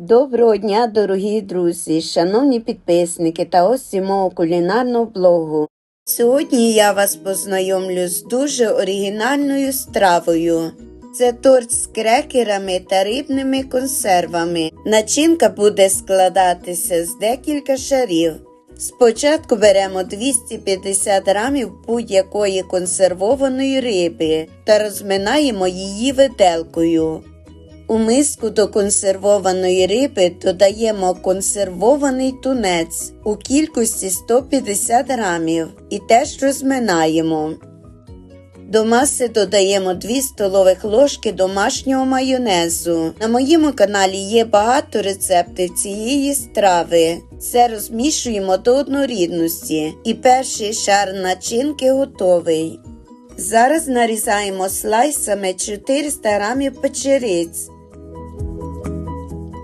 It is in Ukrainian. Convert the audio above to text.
Доброго дня, дорогі друзі, шановні підписники та гості мого кулінарного блогу. Сьогодні я вас познайомлю з дуже оригінальною стравою. Це торт з крекерами та рибними консервами. Начинка буде складатися з декілька шарів. Спочатку беремо 250 грамів будь-якої консервованої риби та розминаємо її виделкою. У миску до консервованої риби додаємо консервований тунець у кількості 150 грамів і теж розминаємо. До маси додаємо 2 столових ложки домашнього майонезу. На моєму каналі є багато рецептів цієї страви. Все розмішуємо до однорідності і перший шар начинки готовий. Зараз нарізаємо слайсами 400 грамів печериць.